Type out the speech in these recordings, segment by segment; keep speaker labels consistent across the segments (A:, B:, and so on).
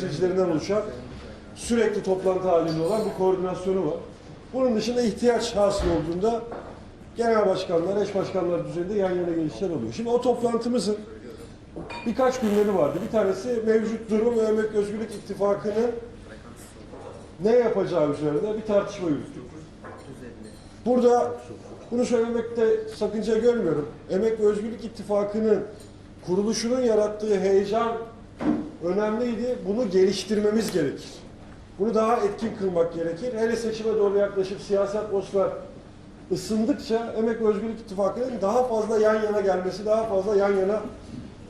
A: temsilcilerinden oluşan sürekli toplantı halinde olan bir koordinasyonu var. Bunun dışında ihtiyaç hasıl olduğunda genel başkanlar, eş başkanlar düzeyinde yan yana gelişler oluyor. Şimdi o toplantımızın birkaç gündemi vardı. Bir tanesi mevcut durum ve Emek Özgürlük İttifakı'nın ne yapacağı üzerinde bir tartışma yürüttük. Burada bunu söylemekte sakınca görmüyorum. Emek ve Özgürlük İttifakı'nın kuruluşunun yarattığı heyecan önemliydi. Bunu geliştirmemiz gerekir. Bunu daha etkin kılmak gerekir. Hele seçime doğru yaklaşıp siyasi atmosfer ısındıkça Emek Özgürlük İttifakı'nın daha fazla yan yana gelmesi, daha fazla yan yana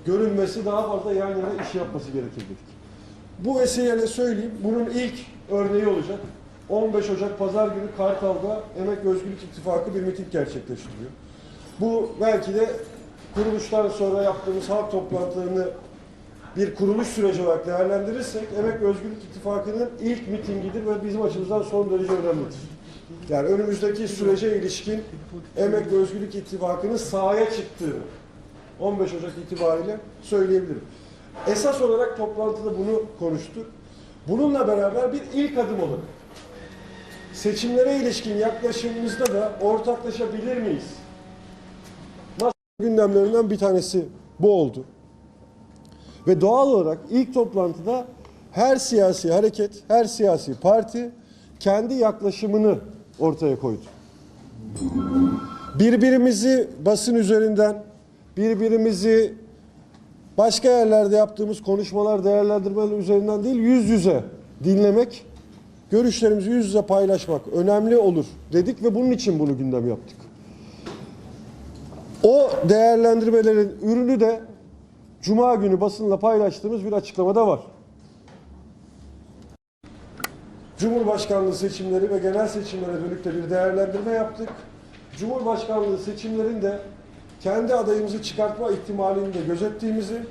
A: görünmesi, daha fazla yan yana iş yapması gerekir dedik. Bu vesileyle söyleyeyim, bunun ilk örneği olacak. 15 Ocak Pazar günü Kartal'da Emek Özgürlük İttifakı bir miting gerçekleştiriyor. Bu belki de kuruluştan sonra yaptığımız halk toplantılarını bir kuruluş süreci olarak değerlendirirsek Emek ve Özgürlük İttifakı'nın ilk mitingidir ve bizim açımızdan son derece önemlidir. Yani önümüzdeki sürece ilişkin Emek ve Özgürlük İttifakı'nın sahaya çıktığı 15 Ocak itibariyle söyleyebilirim. Esas olarak toplantıda bunu konuştuk. Bununla beraber bir ilk adım olarak seçimlere ilişkin yaklaşımımızda da ortaklaşabilir miyiz? Masa gündemlerinden bir tanesi bu oldu. Ve doğal olarak ilk toplantıda her siyasi hareket, her siyasi parti kendi yaklaşımını ortaya koydu. Birbirimizi basın üzerinden, birbirimizi başka yerlerde yaptığımız konuşmalar, değerlendirmeler üzerinden değil, yüz yüze dinlemek, görüşlerimizi yüz yüze paylaşmak önemli olur dedik ve bunun için bunu gündem yaptık. O değerlendirmelerin ürünü de Cuma günü basınla paylaştığımız bir açıklamada var. Cumhurbaşkanlığı seçimleri ve genel seçimlere dönük bir değerlendirme yaptık. Cumhurbaşkanlığı seçimlerinde kendi adayımızı çıkartma ihtimalini de gözettiğimizi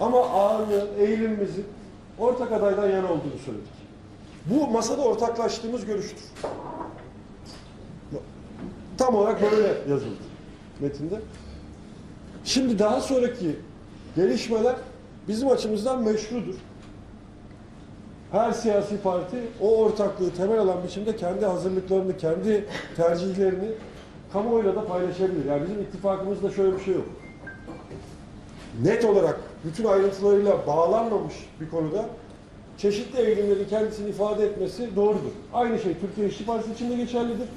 A: ama ağırlığın, eğilimimizin ortak adaydan yana olduğunu söyledik. Bu masada ortaklaştığımız görüştür. Tam olarak böyle yazıldı metinde. Şimdi daha sonraki gelişmeler bizim açımızdan meşrudur. Her siyasi parti o ortaklığı temel alan biçimde kendi hazırlıklarını, kendi tercihlerini kamuoyuyla da paylaşabilir. Yani bizim ittifakımızda şöyle bir şey yok. Net olarak bütün ayrıntılarıyla bağlanmamış bir konuda çeşitli eğilimleri kendisini ifade etmesi doğrudur. Aynı şey Türkiye İşçi Partisi için de geçerlidir.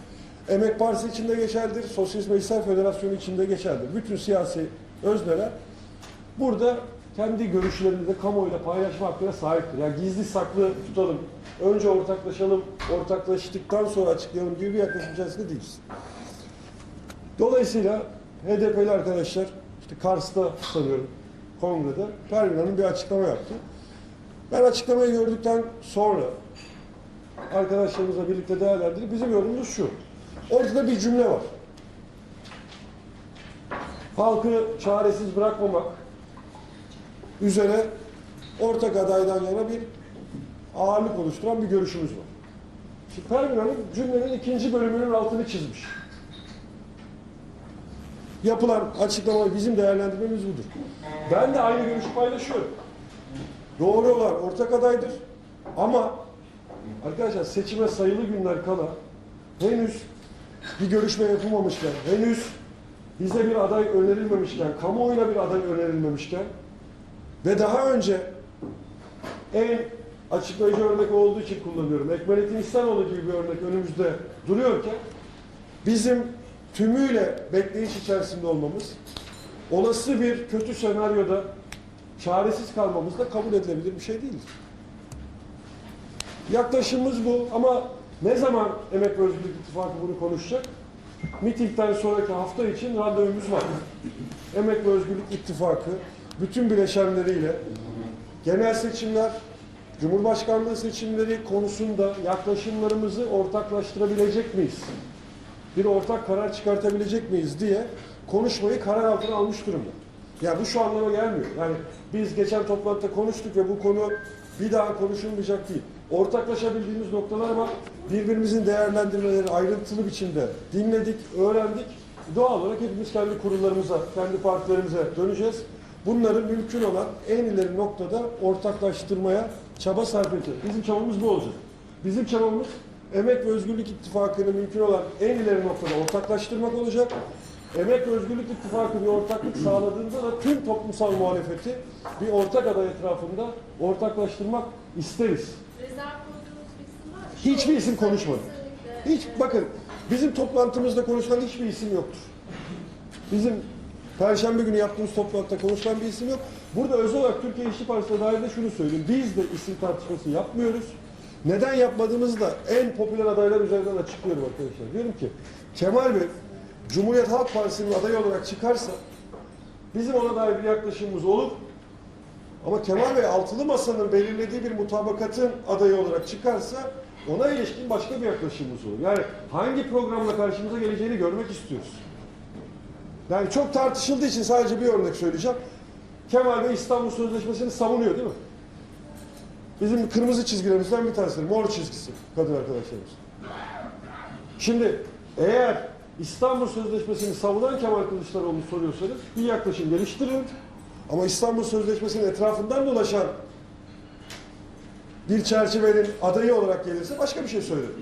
A: Emek Partisi için de geçerlidir. Sosyalist Meclisler Federasyonu için de geçerlidir. Bütün siyasi özneler burada kendi görüşlerini de kamuoyuyla paylaşma hakkına sahiptir. Yani gizli saklı tutalım, önce ortaklaşalım, ortaklaştıktan sonra açıklayalım gibi bir yaklaşım içerisinde değiliz. Dolayısıyla HDP'li arkadaşlar, işte Kars'ta sanıyorum kongrede Pervin bir açıklama yaptı. Ben açıklamayı gördükten sonra arkadaşlarımızla birlikte değerlendirip bizim yorumumuz şu. Ortada bir cümle var. Halkı çaresiz bırakmamak üzere ortak adaydan yana bir ağırlık oluşturan bir görüşümüz var. Şimdi Pervin Hanım cümlenin ikinci bölümünün altını çizmiş. Yapılan açıklama bizim değerlendirmemiz budur. Ben de aynı görüşü paylaşıyorum. Doğru olan ortak adaydır. Ama arkadaşlar seçime sayılı günler kala henüz bir görüşme yapılmamışken, henüz bize bir aday önerilmemişken, kamuoyuna bir aday önerilmemişken ve daha önce en açıklayıcı örnek olduğu için kullanıyorum. Ekmelettin İhsanoğlu gibi bir örnek önümüzde duruyorken bizim tümüyle bekleyiş içerisinde olmamız, olası bir kötü senaryoda çaresiz kalmamız da kabul edilebilir bir şey değildir. Yaklaşımımız bu ama ne zaman Emek ve Özgürlük İttifakı bunu konuşacak? Mitingden sonraki hafta için randevumuz var. Emek ve Özgürlük İttifakı bütün bileşenleriyle genel seçimler, Cumhurbaşkanlığı seçimleri konusunda yaklaşımlarımızı ortaklaştırabilecek miyiz? Bir ortak karar çıkartabilecek miyiz diye konuşmayı karar altına almış durumda. Ya bu şu anlama gelmiyor. Yani biz geçen toplantıda konuştuk ve bu konu bir daha konuşulmayacak değil. Ortaklaşabildiğimiz noktalar var. Birbirimizin değerlendirmeleri ayrıntılı biçimde dinledik, öğrendik. Doğal olarak hepimiz kendi kurullarımıza, kendi partilerimize döneceğiz. Bunları mümkün olan en ileri noktada ortaklaştırmaya çaba sarf edeceğiz. Bizim çabamız bu olacak. Bizim çabamız Emek ve Özgürlük İttifakı'nı mümkün olan en ileri noktada ortaklaştırmak olacak. Emek ve Özgürlük İttifakı bir ortaklık sağladığında da tüm toplumsal muhalefeti bir ortak aday etrafında ortaklaştırmak isteriz.
B: Rezerv koyduğunuz bir isim var mı?
A: Hiçbir isim konuşmadı. Hiç bakın bizim toplantımızda konuşulan hiçbir isim yoktur. Bizim Perşembe günü yaptığımız toplantıda konuşulan bir isim yok. Burada özel olarak Türkiye İşçi Partisi'ne dair de şunu söyleyeyim. Biz de isim tartışması yapmıyoruz. Neden yapmadığımızı da en popüler adaylar üzerinden açıklıyorum arkadaşlar. Diyorum ki Kemal Bey Cumhuriyet Halk Partisi'nin adayı olarak çıkarsa bizim ona dair bir yaklaşımımız olur. Ama Kemal Bey altılı masanın belirlediği bir mutabakatın adayı olarak çıkarsa ona ilişkin başka bir yaklaşımımız olur. Yani hangi programla karşımıza geleceğini görmek istiyoruz. Yani çok tartışıldığı için sadece bir örnek söyleyeceğim. Kemal Bey İstanbul Sözleşmesi'ni savunuyor değil mi? Bizim kırmızı çizgilerimizden bir tanesi, mor çizgisi kadın arkadaşlarımız. Şimdi eğer İstanbul Sözleşmesi'ni savunan Kemal Kılıçdaroğlu soruyorsanız bir yaklaşım geliştirin. Ama İstanbul Sözleşmesi'nin etrafından dolaşan bir çerçevenin adayı olarak gelirse başka bir şey söylerim.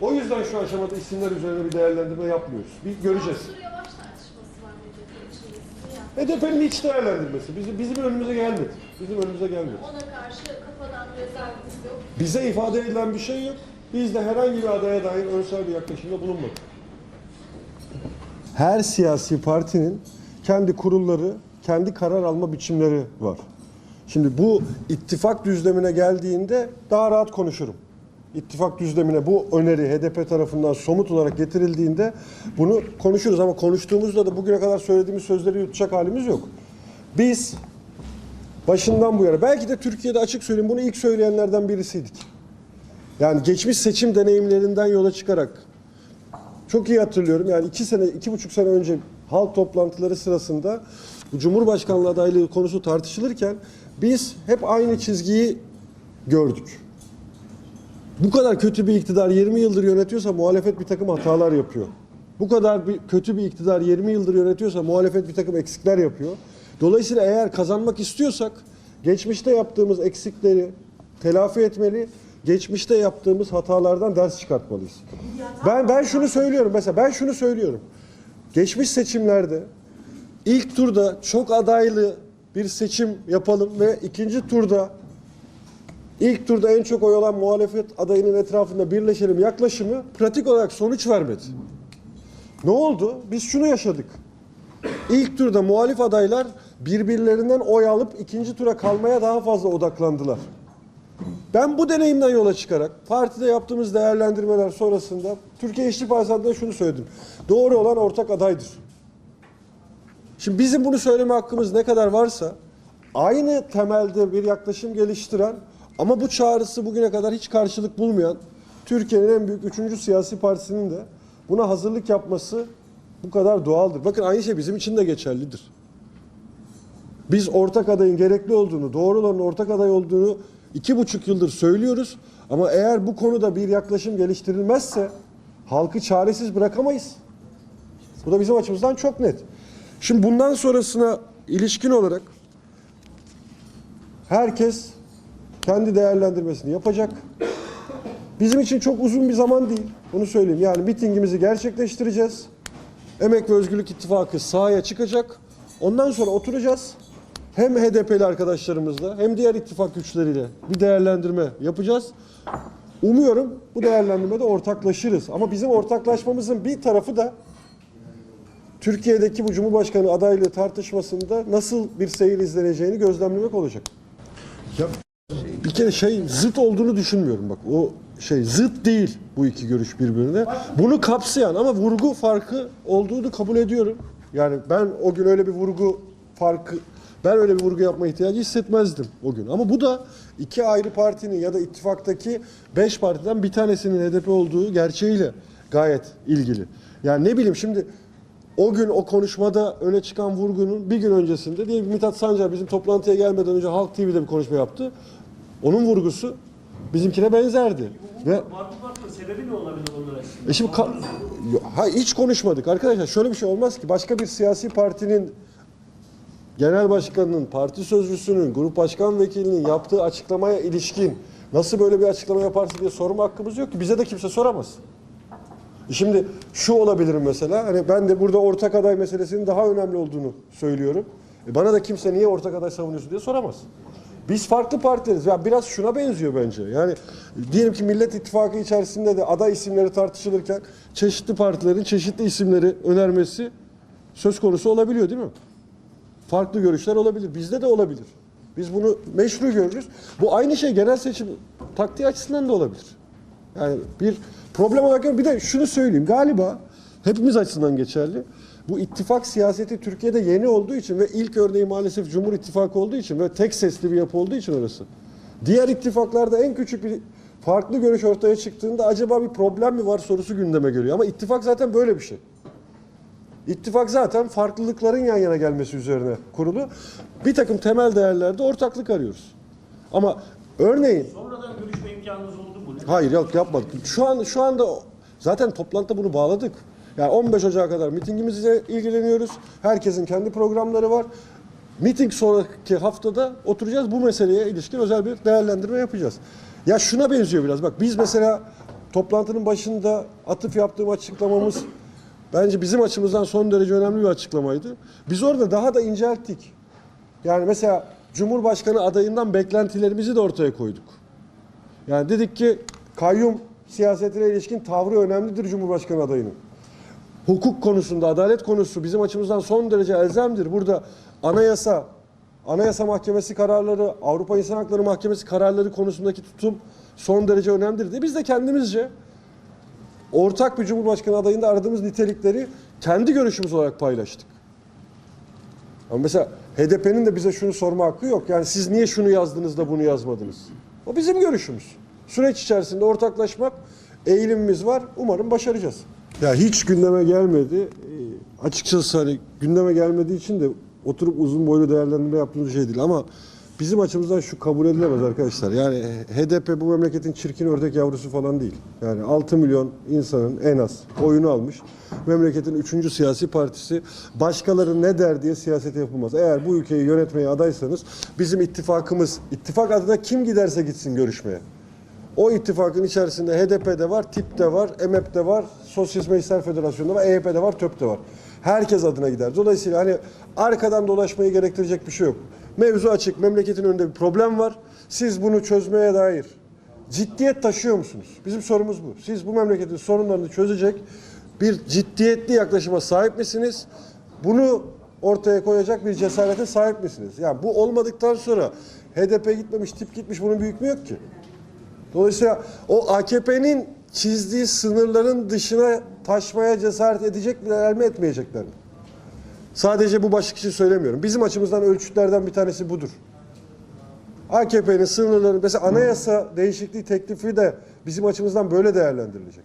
A: O yüzden şu aşamada isimler üzerine bir değerlendirme yapmıyoruz. Bir göreceğiz.
B: Mansur Yavaş tartışması var HDP içerisinde. Yani
A: HDP'nin iç değerlendirmesi bizim, bizim önümüze gelmedi. Bizim önümüze gelmedi.
B: ona karşı kafadan rezervimiz yok.
A: Bize ifade edilen bir şey yok. Biz de herhangi bir adaya dair önsel bir yaklaşımda bulunmadık. Her siyasi partinin kendi kurulları, kendi karar alma biçimleri var. Şimdi bu ittifak düzlemine geldiğinde daha rahat konuşurum. İttifak düzlemine bu öneri HDP tarafından somut olarak getirildiğinde bunu konuşuruz ama konuştuğumuzda da bugüne kadar söylediğimiz sözleri yutacak halimiz yok. Biz başından bu yana belki de Türkiye'de açık söyleyeyim bunu ilk söyleyenlerden birisiydik. Yani geçmiş seçim deneyimlerinden yola çıkarak çok iyi hatırlıyorum. Yani iki sene, iki buçuk sene önce halk toplantıları sırasında bu Cumhurbaşkanlığı adaylığı konusu tartışılırken biz hep aynı çizgiyi gördük. Bu kadar kötü bir iktidar 20 yıldır yönetiyorsa muhalefet bir takım hatalar yapıyor. Bu kadar bir, kötü bir iktidar 20 yıldır yönetiyorsa muhalefet bir takım eksikler yapıyor. Dolayısıyla eğer kazanmak istiyorsak geçmişte yaptığımız eksikleri telafi etmeli, geçmişte yaptığımız hatalardan ders çıkartmalıyız. Ben ben şunu söylüyorum mesela ben şunu söylüyorum. Geçmiş seçimlerde ilk turda çok adaylı bir seçim yapalım ve ikinci turda ilk turda en çok oy alan muhalefet adayının etrafında birleşelim yaklaşımı pratik olarak sonuç vermedi. Ne oldu? Biz şunu yaşadık. İlk turda muhalif adaylar birbirlerinden oy alıp ikinci tura kalmaya daha fazla odaklandılar. Ben bu deneyimden yola çıkarak partide yaptığımız değerlendirmeler sonrasında Türkiye İşçi Partisi adına şunu söyledim. Doğru olan ortak adaydır. Şimdi bizim bunu söyleme hakkımız ne kadar varsa aynı temelde bir yaklaşım geliştiren ama bu çağrısı bugüne kadar hiç karşılık bulmayan Türkiye'nin en büyük üçüncü siyasi partisinin de buna hazırlık yapması bu kadar doğaldır. Bakın aynı şey bizim için de geçerlidir. Biz ortak adayın gerekli olduğunu, doğru olanın ortak aday olduğunu iki buçuk yıldır söylüyoruz. Ama eğer bu konuda bir yaklaşım geliştirilmezse halkı çaresiz bırakamayız. Bu da bizim açımızdan çok net. Şimdi bundan sonrasına ilişkin olarak herkes kendi değerlendirmesini yapacak. Bizim için çok uzun bir zaman değil. Bunu söyleyeyim. Yani mitingimizi gerçekleştireceğiz. Emek ve Özgürlük İttifakı sahaya çıkacak. Ondan sonra oturacağız. Hem HDP'li arkadaşlarımızla hem diğer ittifak güçleriyle bir değerlendirme yapacağız. Umuyorum bu değerlendirmede ortaklaşırız. Ama bizim ortaklaşmamızın bir tarafı da Türkiye'deki bu Cumhurbaşkanı adaylığı tartışmasında nasıl bir seyir izleneceğini gözlemlemek olacak. Ya bir kere şey zıt olduğunu düşünmüyorum bak. O şey zıt değil bu iki görüş birbirine. Bunu kapsayan ama vurgu farkı olduğunu kabul ediyorum. Yani ben o gün öyle bir vurgu farkı ben öyle bir vurgu yapma ihtiyacı hissetmezdim o gün. Ama bu da iki ayrı partinin ya da ittifaktaki beş partiden bir tanesinin HDP olduğu gerçeğiyle gayet ilgili. Yani ne bileyim şimdi o gün o konuşmada öne çıkan vurgunun bir gün öncesinde diye Mithat Sancar bizim toplantıya gelmeden önce Halk TV'de bir konuşma yaptı. Onun vurgusu bizimkine benzerdi. Ve
C: sebebi ne olabilir
A: e şimdi ka- ha, hiç konuşmadık arkadaşlar. Şöyle bir şey olmaz ki başka bir siyasi partinin genel başkanının, parti sözcüsünün, grup başkan vekilinin yaptığı açıklamaya ilişkin nasıl böyle bir açıklama yaparsın diye sorma hakkımız yok ki. Bize de kimse soramaz. Şimdi şu olabilir mesela, hani ben de burada ortak aday meselesinin daha önemli olduğunu söylüyorum. E bana da kimse niye ortak aday savunuyorsun diye soramaz. Biz farklı partileriz. Ya biraz şuna benziyor bence. Yani diyelim ki Millet İttifakı içerisinde de aday isimleri tartışılırken çeşitli partilerin çeşitli isimleri önermesi söz konusu olabiliyor değil mi? Farklı görüşler olabilir. Bizde de olabilir. Biz bunu meşru görürüz. Bu aynı şey genel seçim taktiği açısından da olabilir. Yani bir problem olarak bir de şunu söyleyeyim. Galiba hepimiz açısından geçerli. Bu ittifak siyaseti Türkiye'de yeni olduğu için ve ilk örneği maalesef Cumhur İttifakı olduğu için ve tek sesli bir yapı olduğu için orası. Diğer ittifaklarda en küçük bir farklı görüş ortaya çıktığında acaba bir problem mi var sorusu gündeme geliyor. Ama ittifak zaten böyle bir şey. İttifak zaten farklılıkların yan yana gelmesi üzerine kurulu. Bir takım temel değerlerde ortaklık arıyoruz. Ama örneğin
C: Sonradan görüşme imkanınız oldu mu?
A: Hayır yok yapmadık. Şu an şu anda zaten toplantıda bunu bağladık. Yani 15 Ocak'a kadar mitingimizle ilgileniyoruz. Herkesin kendi programları var. Miting sonraki haftada oturacağız bu meseleye ilişkin özel bir değerlendirme yapacağız. Ya şuna benziyor biraz. Bak biz mesela toplantının başında atıf yaptığım açıklamamız bence bizim açımızdan son derece önemli bir açıklamaydı. Biz orada daha da incelttik. Yani mesela Cumhurbaşkanı adayından beklentilerimizi de ortaya koyduk. Yani dedik ki kayyum siyasetine ilişkin tavrı önemlidir Cumhurbaşkanı adayının. Hukuk konusunda, adalet konusu bizim açımızdan son derece elzemdir. Burada anayasa, anayasa mahkemesi kararları, Avrupa İnsan Hakları Mahkemesi kararları konusundaki tutum son derece önemlidir diye biz de kendimizce ortak bir Cumhurbaşkanı adayında aradığımız nitelikleri kendi görüşümüz olarak paylaştık. Ama mesela HDP'nin de bize şunu sorma hakkı yok. Yani siz niye şunu yazdınız da bunu yazmadınız? O bizim görüşümüz. Süreç içerisinde ortaklaşmak eğilimimiz var. Umarım başaracağız. Ya hiç gündeme gelmedi. Ee, açıkçası hani gündeme gelmediği için de oturup uzun boylu değerlendirme yaptığımız şey değil ama bizim açımızdan şu kabul edilemez arkadaşlar. Yani HDP bu memleketin çirkin ördek yavrusu falan değil. Yani 6 milyon insanın en az oyunu almış. Memleketin üçüncü siyasi partisi. Başkaları ne der diye siyaset yapılmaz. Eğer bu ülkeyi yönetmeye adaysanız bizim ittifakımız, ittifak adına kim giderse gitsin görüşmeye. O ittifakın içerisinde HDP'de var, TİP de var, EMEP de var, Sosyalist Meclisler Federasyonu'nda var, EYP'de var, TÖP de var. Herkes adına gider. Dolayısıyla hani arkadan dolaşmayı gerektirecek bir şey yok. Mevzu açık, memleketin önünde bir problem var. Siz bunu çözmeye dair ciddiyet taşıyor musunuz? Bizim sorumuz bu. Siz bu memleketin sorunlarını çözecek bir ciddiyetli yaklaşıma sahip misiniz? Bunu ortaya koyacak bir cesarete sahip misiniz? Yani bu olmadıktan sonra HDP gitmemiş, tip gitmiş bunun büyük mü yok ki? Dolayısıyla o AKP'nin çizdiği sınırların dışına taşmaya cesaret edecekler mi etmeyecekler mi? Sadece bu başlık için söylemiyorum. Bizim açımızdan ölçütlerden bir tanesi budur. AKP'nin sınırları, mesela anayasa değişikliği teklifi de bizim açımızdan böyle değerlendirilecek.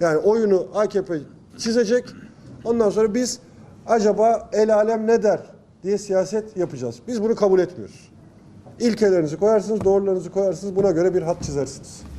A: Yani oyunu AKP çizecek. Ondan sonra biz acaba el alem ne der diye siyaset yapacağız. Biz bunu kabul etmiyoruz. İlkelerinizi koyarsınız, doğrularınızı koyarsınız. Buna göre bir hat çizersiniz.